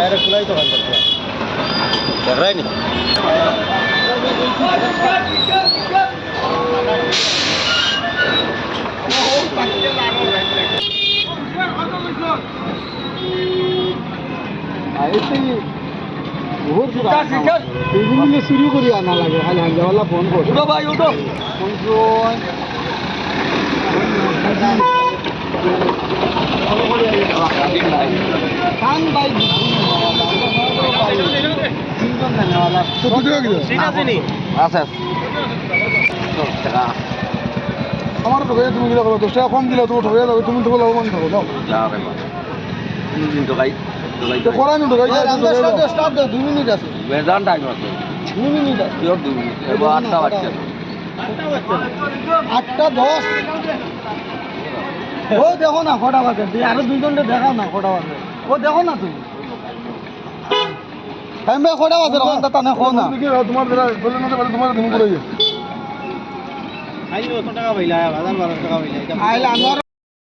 Direct খোলাই তো কাজ দেখাই নি বহুত এইগুলো শুরু করি আনা লাগে খালি হাঞ্জাওয়ালা ফোন কর উঠো ভাই উঠো ফোন টাকা আমার তো তুমি দিলে দশ টাকা কম দিলে তুমি ঠকে যাবে তুমি তো লাভবান থাকো করাই নি দাও দুই মিনিট আছে। বেজান টাইম আছে। দুই মিনিট আছে। দুই মিনিট? এবার আটটা বাচ্চা আটটা দশ। ও দেখো না কটা বাজে। আরও দুইজনকে দেখাও না কটা বাজে। ও দেখো না তুমি। টাইম ভাই কটা বাজে ওখানটা টানে খো না। তোমার বেলা বলে না বলে তোমার তুমি করে আইলে আমার